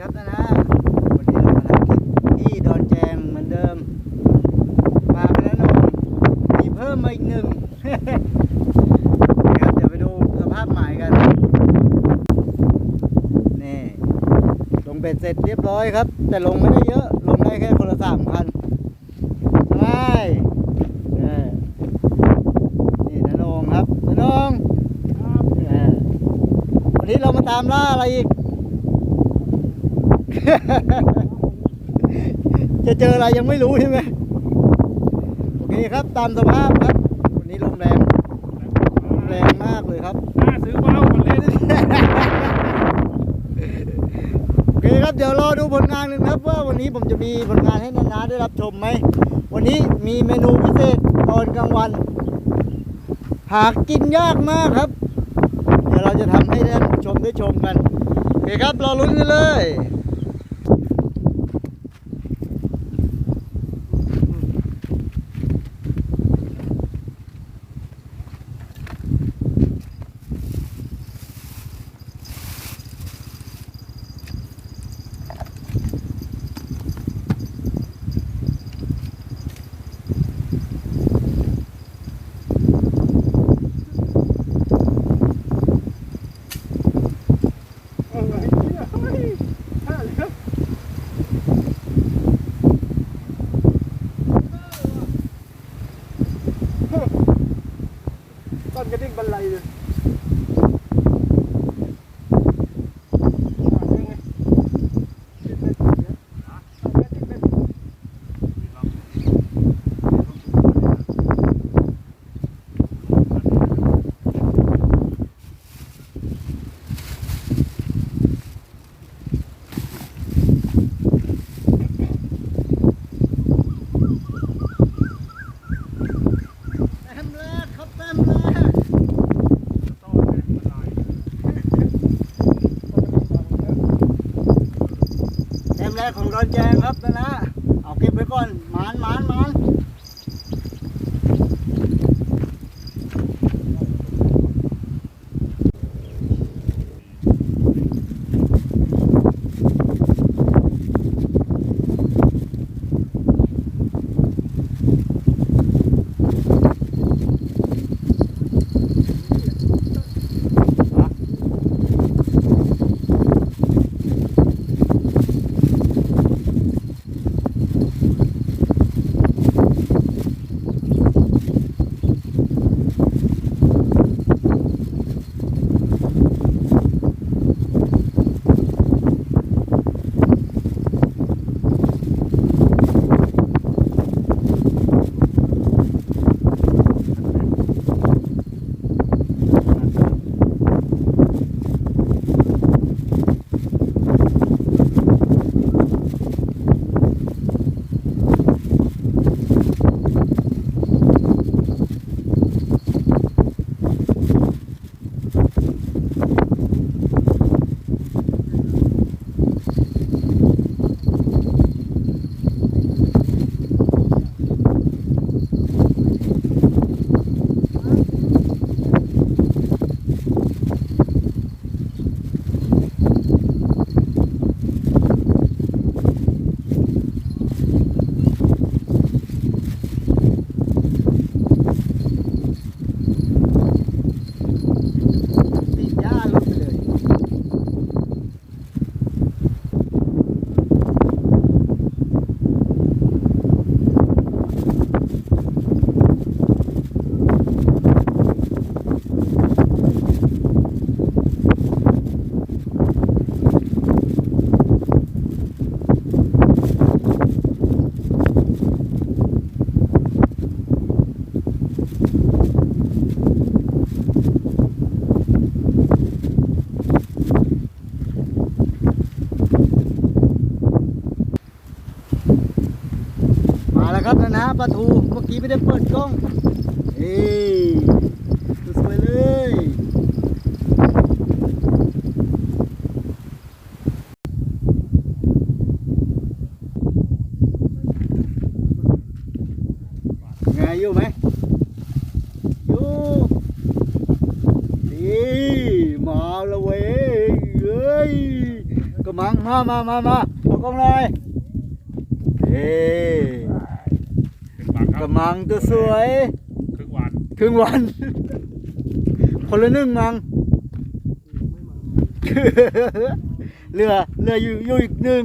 ครับนะนะวันนี้เรามาทำคลิปที่ดอนแจงเหมือนเดิมมาไปแล้วนงมีเพิ่มมาอีกหนึ่งนะครับเดี๋ยวไปดูสภาพหมายกันนี่ลงเบ็ดเสร็จเรียบร้อยครับ แต่ลงไม่ได้เยอะลงได้แค่คนละสามคันไปเออนี่นนงครับนนงเออวันนี้เรามาตามล่าอะไรอีก จะเจออะไรยังไม่รู้ใช่ไหมโอเคครับตามสภาพครับ วันนี้ลมแรงลมแรงมากเลยครับน่าซื้อเบ้าคนเล่นโอเคครับเดี๋ยวรอดูผลงานกันครับ ว่าวันนี้ผมจะมีผลงานให้นานาได้รับชมไหมวันนี้มีเมนูพิเศษตอนกลางวัน หากินยากมากครับ เดี๋ยวเราจะทำให้ท่านผู้ชมได้ชมกันโอเคครับรอลุ้นกันเลย นะนะปลาทู เมื่อกี้ไม่ได้เปิดกล้องเฮ้ยสวยเลย ไงอยู่ไหมอยู่ดีมาล้วเว้ยเฮ้ยกระมังมามามามาขอกล้องหน่อยเอ้ เป็นปากค ก รั ระ บ มัง ตัวสวย ครึ่งวันครึ่งวัน คนละหนึ่งมังเรือเรืออยู่อยู่อีกหนึ่ง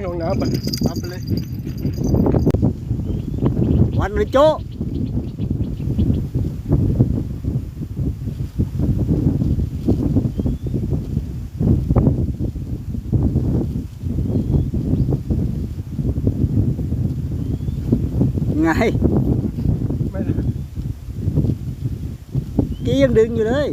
โย นทิ้งลงน้ำไปทำไปเลย วันเลยโจ้ไง ไม่ได้ กี้ยังดึงอยู่เลย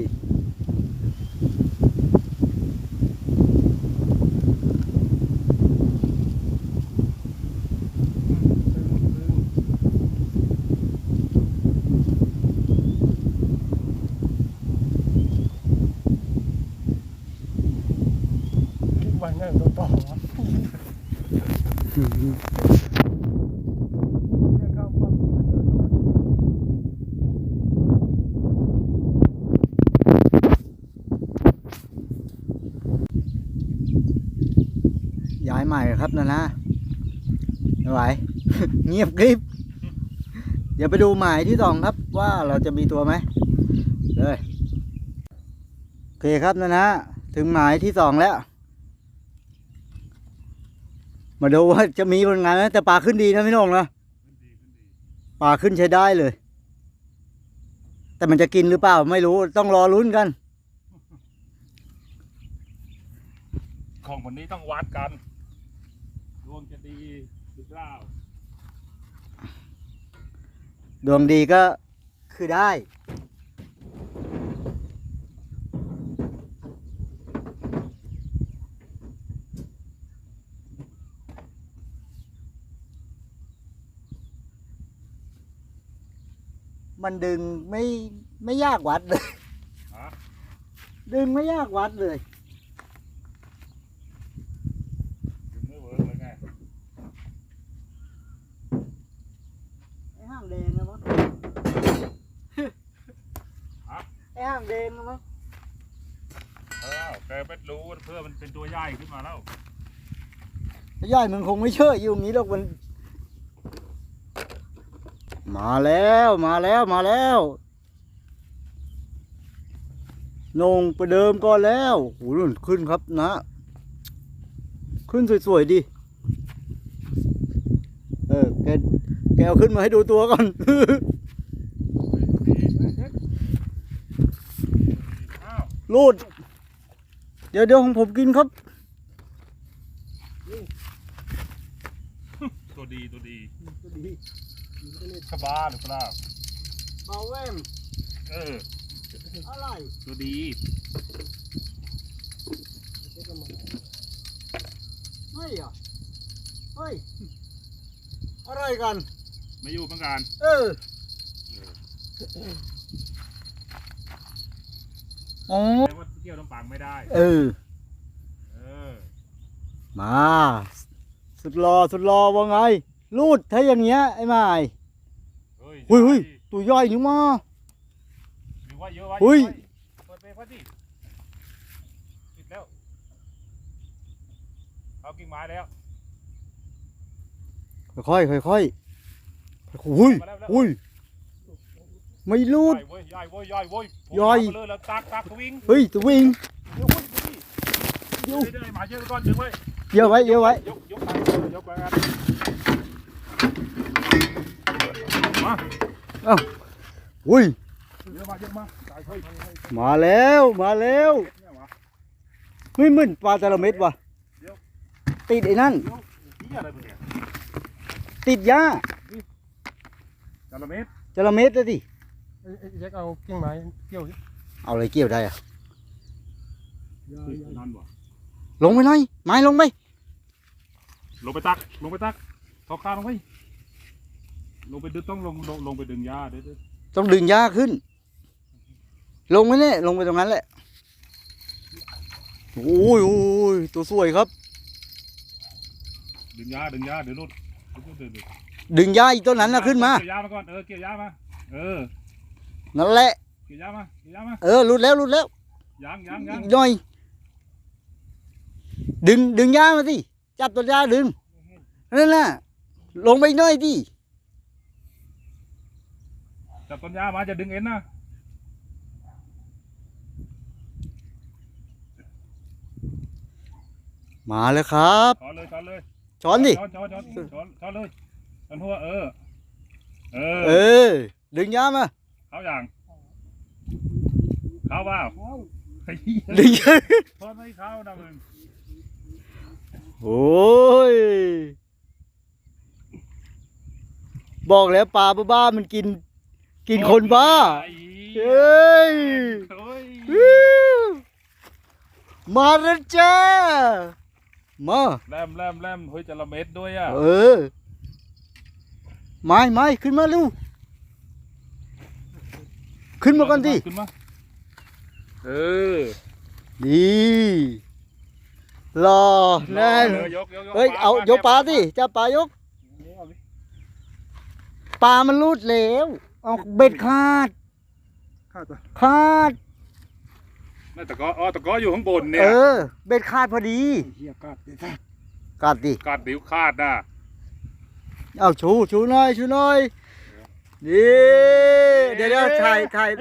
ทิ้งไว้นั่นตัวต่อวะเนี่ยข้ามฝั่งไปเจอตัว ย้ายใหม่ ครับนะนะไม่ไหว เงียบกริบ เดี๋ยวไปดูหมายที่สองครับ ว่าเราจะมีตัวไหมเลยโอเคครับนะนะถึงหมายที่สองแล้ว มาดูว่าจะมีผลงานไหมแต่ปลาขึ้นดีนะพี่น้องนะปลาขึ้นใช้ได้เลย แต่มันจะกินหรือเปล่าไม่รู้ต้องรอลุ้นกัน ของวันนี้ต้องวัดกัน ดวงจะดีหรือเปล่าดวงดีก็คือได้ มันดึงไม่ไม่ยากวัดเลย ฮะ ดึงไม่ยากวัดเลย ถึงไม่เวิร์กเลยไง ไอ้ห้างแดงนะมั้งไอ้ ห้างแดงนะมั้งเออแกไม่รู้เพื่อมันเป็นตัวใหญ่ขึ้นมาแล้วย่อยมึงคงไม่เชื่ออยู่อย่างนี้หรอกมัน มาแล้วมาแล้วมาแล้วนงไปเดิมก่อนแล้วโอ้โหนู่นขึ้นครับนะ ขึ้นสวยๆดิเออแกแกเอาขึ้นมาให้ดูตัวก่อน อ้าว รูด เดี๋ยวเดี๋ยวของผมกินครับ ตัวดีตัวดีก็ดีดีก็เลยสบาหรือเปล่าเบาแว่มเออ อะไรตัวดีเช็คกันมาเฮ้ยอะเฮ้ย อะไรกัน ไม่อยู่เหมือนกัน เออ อ๋อแต่ว่าเที่ยวน้ำปังไม่ได้ เออ เออมา สุดรอสุดรอว่าไงรูดถ้าอย่างเงี้ยไอ้ไม้เฮ้ยเฮ้ยเฮ้ยตัวย่อยนี่มา หรือว่าเยอะวะเฮ้ย เปิดเบรกไว้ดิติดแล้วเอากิ่งไม้แล้ว ค่อยค่อยค่อยๆอุ้ยอุ้ย ไม่รูดใหญ่เว้ยใหญ่เว้ยใหญ่เว้ยย่อย ผมเามาเลยแล้วตักตักวิ่งเฮ้ยตัววิ่งเดี๋ยวเว้ยเดี๋ยวเดี๋ยวหมาเยอะก่อนเดี๋ยวเว้ยเยอะไว้เยอะไว้ยกยกไปเลยยกไปกันมาอุ้ยเยอะมาเยอะมาตายเฮ้ยเฮ้ยเฮ้ยมาแล้วมาแล้วเนี่ยวะไม่เหมือนปลาตะละเม็ดว่ะติดไอ้นั่นเดี๋ยวนี่อะไรมึงเนี่ยติดหญ้าจาระเม็ดจระเม็ดเลยดิ อยเอ้ยแจ็คเอากิ่งไม้เกี่ยวเอาอะไรเกี่ยวได้อะยาเฮ้ยยานั่ลงไปหน่อยไม้ลงไปลงไปตักลงไปตักทอคาลงไปลงไปดึงต้องลงลงลงไปดึงหญ้าด้วยด้วยต้องดึงหญ้าขึ้น ลงไหมเนี่ยลงไปตรงนั้นแหละโอ้ยโอ้ยตัวสวยครับ ดึงหญ้าดึงหญ้าเดี๋ยวรุดดึงดึงดึงดึงหญ้าอีกต้นนั้นนะขึ้นมาเกี่ยวหญ้ามาก่อนเออเกี่ยวหญ้ามาเออ นั่นแหละเกี่ยวหญ้ามาเกี่ยวหญ้ามาเออหลุดแล้วหลุดแล้วยังยังยังย่อย ดึงดึงหญ้ามาสิจับต้นหญ้าดึงนั่นน่ะลงไปอีกหน่อยดิจับต้นหญ้ามาจะดึงเอ็นนะมาแล้วครับช้อนเลยช้อนเลยช้อนดิช้อนช้อนช้อนช้อนช้อนเลยช้อนหัวเออ เอเอออดึงหญ้ามา เข้าอย่าง เข้าเปล่าเฮ้ยดึงหญ้าช้อนไม่เข้านะมึงโอ้ย บอกแล้วปลาบ้าๆมันกิน กินคนบ้า ไอ้เฮ้ยเฮ้ยวิวมาแล้วจ้า มา แลมแลมแลมเฮ้ยจะละเม็ดด้วยอะเออ ไม่ไม่ขึ้นมาเร็ว ขึ้นมาก่อนดิขึ้นมาเออดีรอแน่นเออยกยกยกเฮ้ยเอายกปลาดิจับปลายกปลามันรูดแล้วเอาเบ็ดขาดข้าตัวขาดนั่นตะกออ๋อตะกออยู่ข้างบนเนี่เอยอเบ็ดขาดพอดีเฮียกาดเด็ดขาดกัดดิกัดดิวคาดนะเอาชูชูหน่อยชูหน่อย นี่เดี๋ยวเดี๋ยวถ่ายถ่าย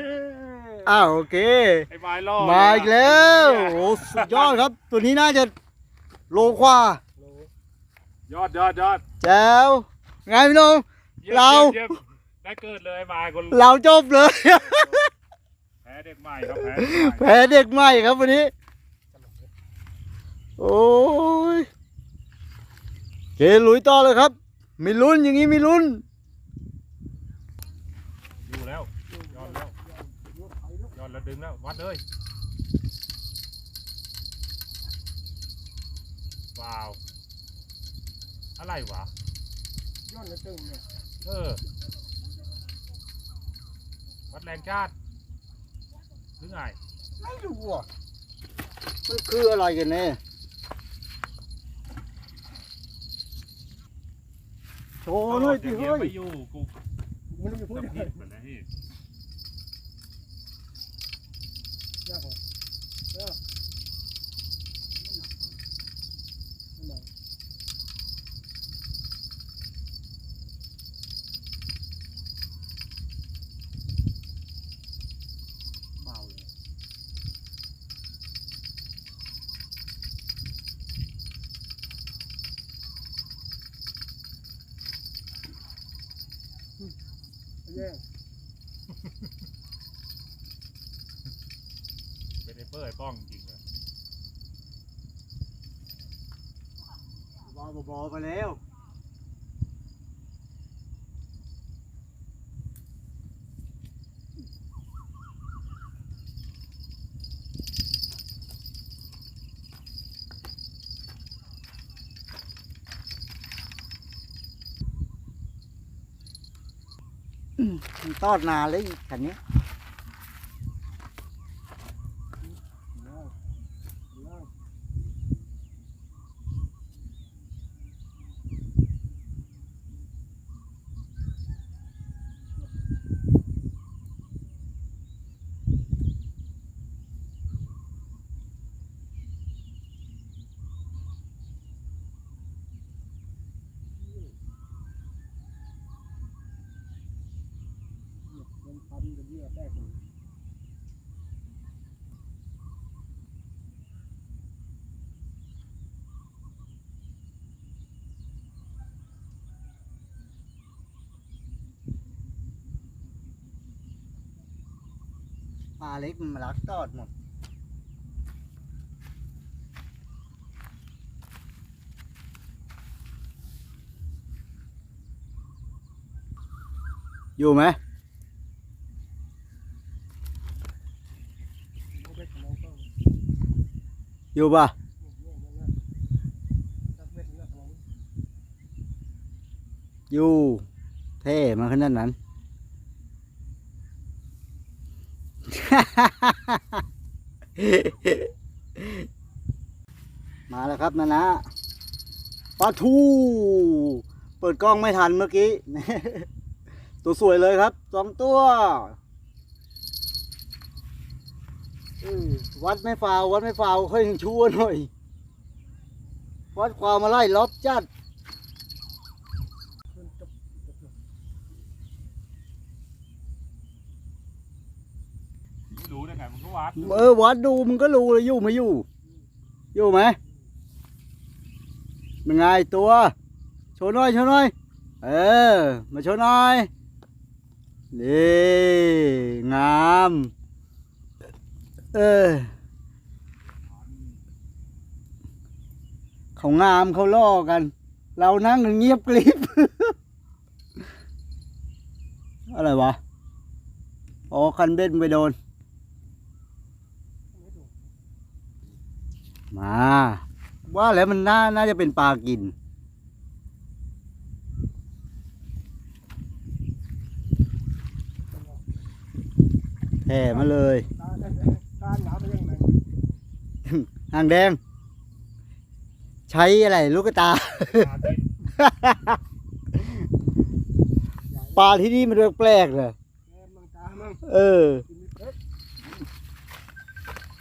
อ้าวโอเค ไอ้ไม้ล่อมาอีกแล้วโอ้สุดยอดครับ ตัวนี้น่าจะโลกว่ายอดยอดยอดแจ๋วไงพี่น้อง ยี่ยมเรายี่ยมได้เกิดเลยไอ้ไม้คนเราจบเลย แพ้เด็กใหม่ครับแพ้เด็กใหม่แพ้เด็กใหม่ครับวันนี้ โอ้ยเกลุยต่อเลยครับ มีลุ้นอย่างนี้มีลุ้น อยู่แล้วยอดแล้วยอดแล้ วดึงแล้ววัดเลยว้าว อะไรวะย้อนเลยตึงเนี่ยเออ วัดแรงชาติหรือไงไม่รู้อะมันคืออะไรกันแน่โชว์หน่อยสิเฮ้เฮ้ยไม่อยู่กูมันต้องไปพูดจะยังไงผิดเหมือนนะพี่ ยากเหรอเออนั่นแหละ เบาเลย แย่ง เป็นไอ้เปิ้ลไอ้ป้องจริงเลยบอๆบอไปแล้วอืมมันทอดนานเลยขันนี้ ยากยาก มันพัน กับเยื่อแตกเลปลาเล็กมันมาลักตอดหมดอยู่ไหมได้ของเราต้อง อยู่ป่ะองเราอยู่เท่มาขนาดนั้น มาแล้วครับนะนะปลาทู เปิดกล้องไม่ทันเมื่อกี้ ตัวสวยเลยครับสองตัวอืม วัดไม่ฟาววัดไม่ฟาวค่อยยังชั่วหน่อย วัดความมาไล่ล็อบจัดรู้ได้ไงมันก็วัดเออวัดดูมึงก็รู้เลยอยู่ไม่อยู่ อยู่ไหมเป็นไงตัวโชว์หน่อยโชว์หน่อยเออ มาโชว์หน่อยนี่งาม เออ เขางามเขาล่อกัน เรานั่งเงียบกริบ อะไรวะ อ๋อ คันเบ็ดไปโดน มา ว่าแล้วมันน่า น่าจะเป็นปลากินแผ่มาเลย หางแดง ใช้อะไร ลูกตา ปลาที่นี่มันแปลกๆเลยเออ กินนิดเอ๊ะ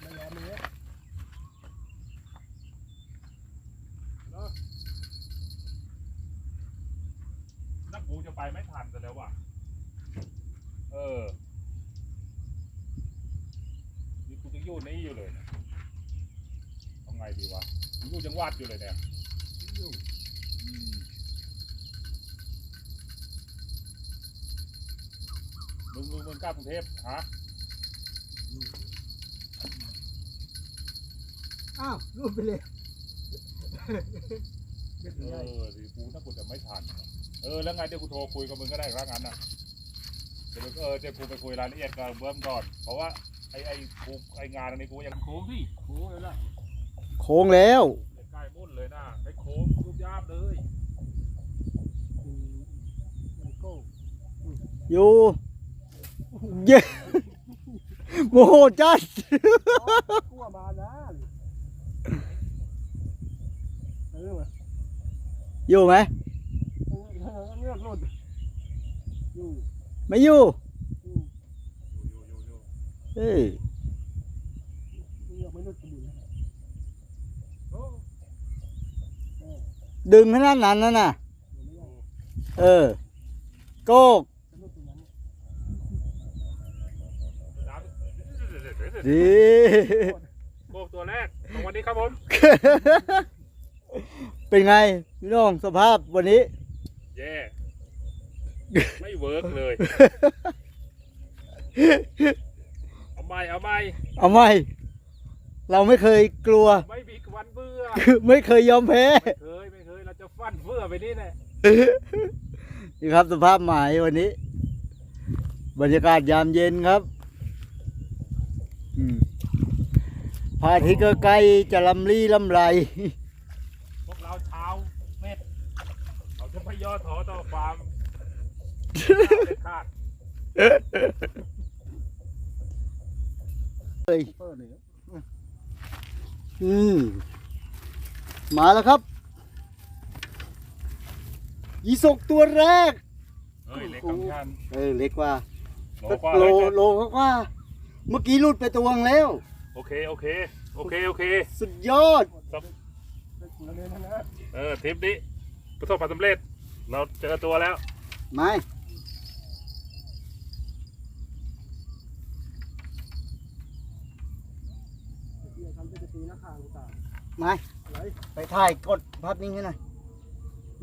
ไม่แย่ไม่แย่ นักกูจะไปไม่ทันซะแล้วว่ะ เออ นี่กูยังอยู่นี่อยู่เลยเนี่ยทำไงดี วะยังอยู่จังหวัดอยู่เลยเนี่ยอืมมึงมึงมึงกล้ากรุงเทพฮะอ้าวรูปไปเลยเบ็ดเอใหญ่อดิกูน่ากูจะไม่ทันเออแล้วไงเดี๋ยวกูโทรคุยกับมึงก็ได้ถ้างั้นน่ะเดี๋ยวมึงเออเดี๋ยวกูไปคุยรายละเอียดกับเบิ้มก่อน เพราะว่าไอ้ไอ้กูไอ้งานอันนี้กูยังโค้งสิโอ้ยละ โค้งแล้วใกล้มุ่นเลยนะไอ้โค้งรูปยาบเลยอืมมันโก้อยู่เย้โมโหจัดกลัวมานะเออมาอยู่ไหมเงือกหลุดอยู่ไม่อยู่อยู่อยู่อยู่อยู่เอ้ย เงือกไม่หลุดกระบุน โอ้ ดึงขนาดนั้นนะน่ะไม่ได้เออ โกกจะหลุดตรงนั้นน้ำดีโบกตัวแรกของวันนี้ครับผม เป็นไง พี่น้องสภาพวันนี้ แย่ ไม่เวิร์กเลย เอาไม่เอาไม่เอาไหมเราไม่เคยกลัว ไม่มีวันเบื่อ ไม่เคยยอมแพ้ ไม่เคย ฟันเฟื่อไปนี่แหละนี่ครับสภาพหมายวันนี้ บรรยากาศยามเย็นครับอืมพระอาทิตย์ก็ใกล้จะลำลี่ลำไร พวกเราเช้าเม็ดเราจะไม่ย่อท้อต่อความเด็ดขาดเฮ้ยเปิดเลยอืมมาแล้วครับ ยีสกตัวแรก เฮ้ยเล็กของฉันเออเล็กกว่าโลกว่าโลเลยโลก็ว่า เมื่อกี้หลุดไปตัวงแล้ว โอเคโอเคโอเคโอเคสุดยอดเป็นกุลเลยนะนะเออทริปนี้ประสบความสำเร็จ เราเจอตัวแล้ว ไม่เดี๋ยวทำจะตีนักข่าวตาไม่อะไรไปถ่ายกดภาพนิ่งให้หน่อย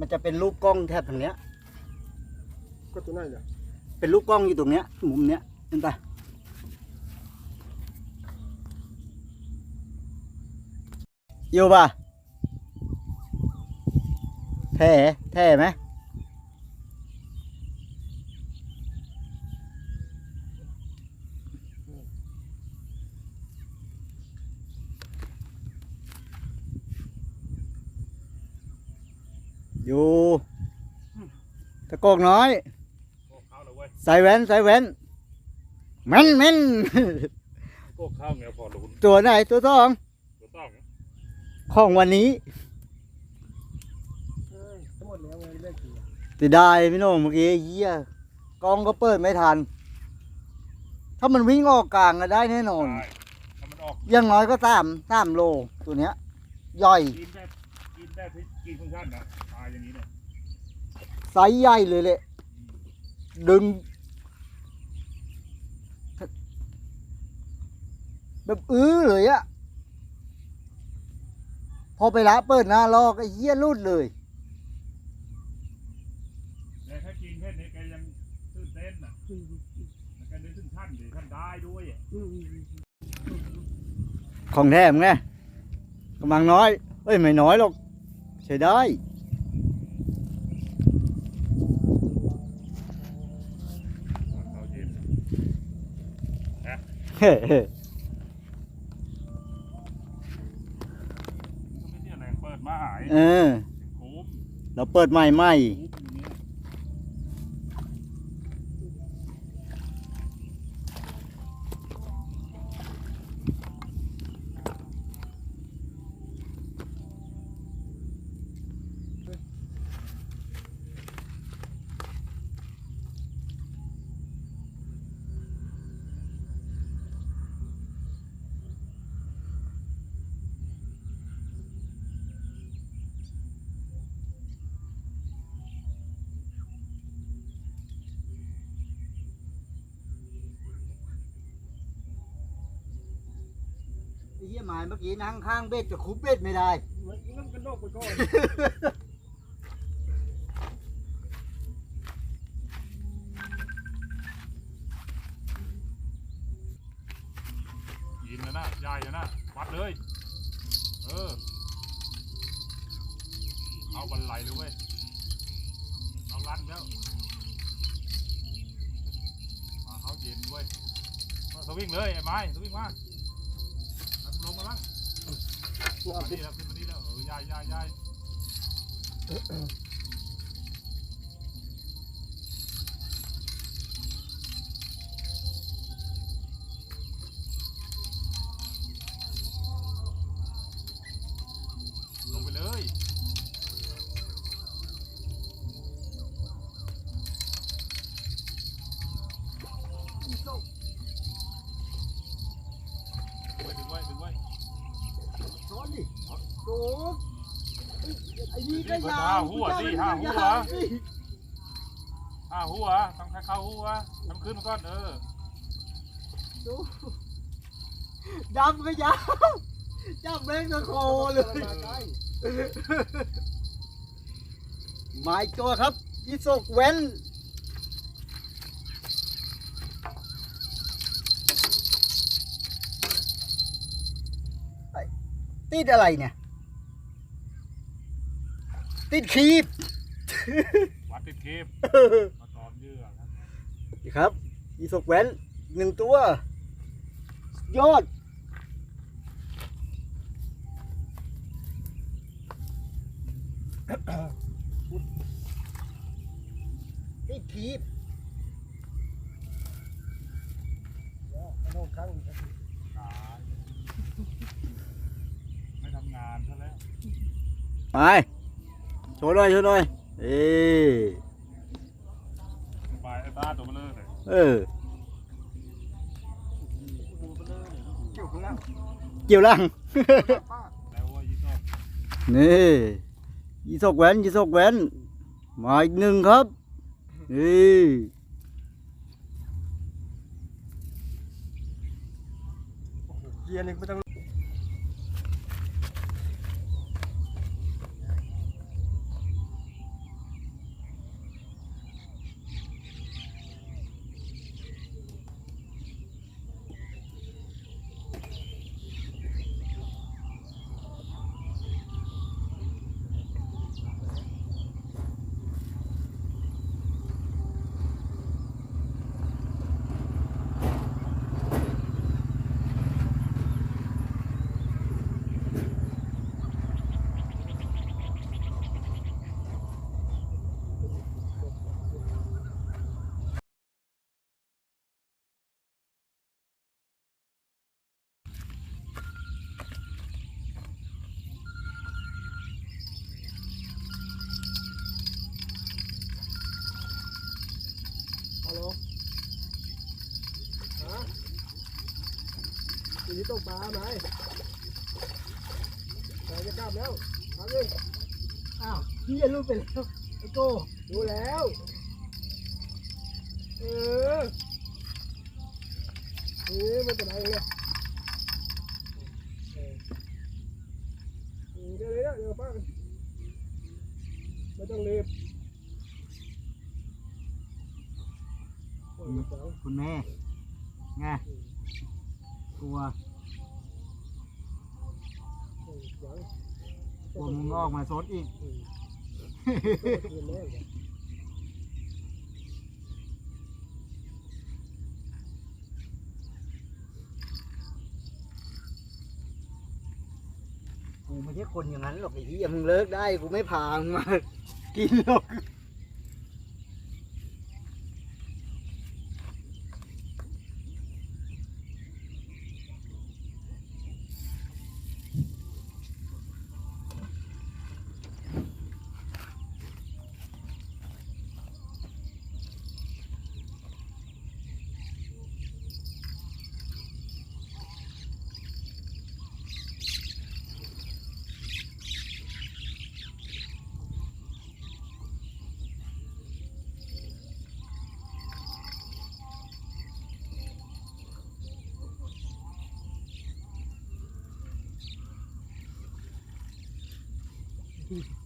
มันจะเป็นรูปกล้องแทบทางเนี้ย ก็ตัวนั่นเนี่ยเป็นรูปกล้องอยู่ตรงเนี้ย มุมเนี้ยเห็นปะอยู่ปะแท้แท้ไหม อยู่ตะโกกน้อยใส่แว่นใส่แว่นแม่นแม่นพวกข้าวเงี้ยพอรู้ตัวไหนตัวสองตัวต้องของวันนี้เอ้ยทั้งหมดแล้วไงเลิกกินติได้พี่โหน่งเมื่อกี้เหี้ยกล้องก็เปิดไม่ทัน ถ้ามันวิ่งออกกลางก็ได้แน่นอนได้ถ้ามันออกอยังน้อยก็สามสามโลตัวเนี้ยย่อยกินได้กินได้ที่กินของท่านนะตายอย่างนี้เนี่ย ไซส์ใหญ่เลยแหละ ดึงแบบอื้อเลยอะพอไปละเปิดหน้าลอกไอ้เหี้ยรูดเลยแต่ถ้ากินแค่นี้แกยังตื่นเต้นน่ะแล้วแกนึกถึงท่านดิท่านได้ด้วยอะอืมของแถมไงกำลังน้อย เอ้ย ไม่น้อยหรอก ใช้ได้ เขาเย็น เฮ้เฮ้ ก็ ไม่ใช่แรงเปิดมาหายเออ คุ้ม เราเปิดใหม่ใหม่ ไอ้เหี้ยหมายเมื่อกี้นั่งข้างเบ็ดจะคุบเบ็ดไม่ได้มันมันกระโดดไปก่อนยินนะนะใหญ่นะนะวัดเลย เออ เอาบันไหลเลยเว้ย เอาลั่นแล้วมาเขาเย็นเว้ยมาสวิงเลยไอ้ไม้สวิงมา มาบ้างมาดีแล้วขึ้นมาดีแล้วเออยายยายยาย ก่อนเออดูดำก็ยาวจับแม่งตะโคเลย มาใกล้หมายตัวครับยี่สกเว้นติดอะไรเนี่ย ติดคีบวัดติดเกมมาตอมเยื่อครับ นี่ครับยี่สกเว้นหนึ่งตัว ยอดติดคีบเดี๋ยวกระโดดข้างอีกตายไม่ทำงานซะแล้ว ไป โชว์หน่อยโชว์หน่อยเอ้ ไปไอ้ตาตัวเบลอ เออ เกี่ยวข้างล่างเกี่ยวล่าง ป้าแล้วว่ายี่ต้อนี่ยี่สกแหวนยี่สกแหวนมาอีกหนึ่งครับ นี่เกียร์นี่ไม่ต้อง นี่ตกปลาไหมแต่จะกลับแล้วทำเลยอ้าวพี่จะรู้ไปแล้วไอ้โก้ดูแล้ว เออเออมันจะไหนเนี่ยเออเออเดี๋ยวเดี๋ยวเดี๋ยวป้าไม่ต้องรีบโอ้ยเดี๋ยวคุณแม่ไงกลัวโอ้ยเดี๋ยว กลัวมึงออกมาซดอีกอืมเดี๋ยวเดี๋ยวเดี๋ยวกูไม่ใช่คนอย่างนั้นหรอกไอ้ที่มึงเลิกได้กูไม่พามึงมา กินหรอก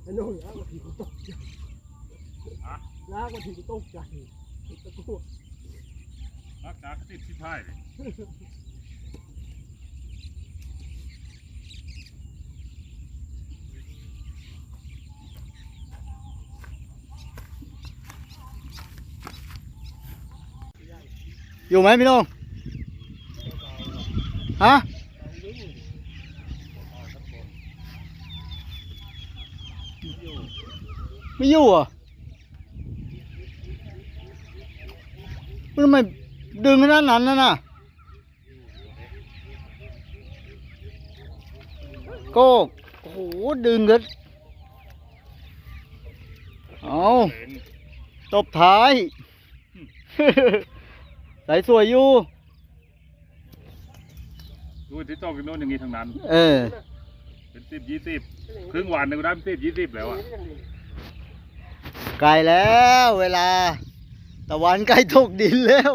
ไอ้โน่นลากมาถีบตกใจลากมาถีบตกใจตะกั่วรักษาติดที่พ่ายเลยอยู่ไหมพี่น้องฮะ ไม่อยู่เหรอะมันทำไมดึงขนาดนั้นน่ะน่ะโก้โอ้โหดึงกันเอาเห็นตบท้ายใส่สวยอยู่ดูที่ต้องกินโน่นอย่างนี้ทั้งนั้น เออ เป็นสิบยี่สิบครึ่งวันหนึ่งได้เป็นสิบยี่สิบแล้วอะ ไกลแล้วเวลา ตะวันใกล้ตกดินแล้ว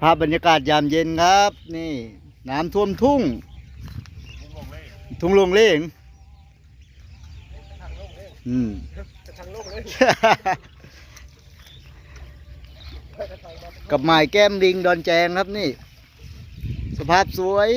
ภาพบรรยากาศยามเย็นครับ นี่ น้ำท่วมทุ่ง ทุ่งลงเล่งอืมกับหมายแก้มลิงดอนแจงครับนี่ สภาพสวย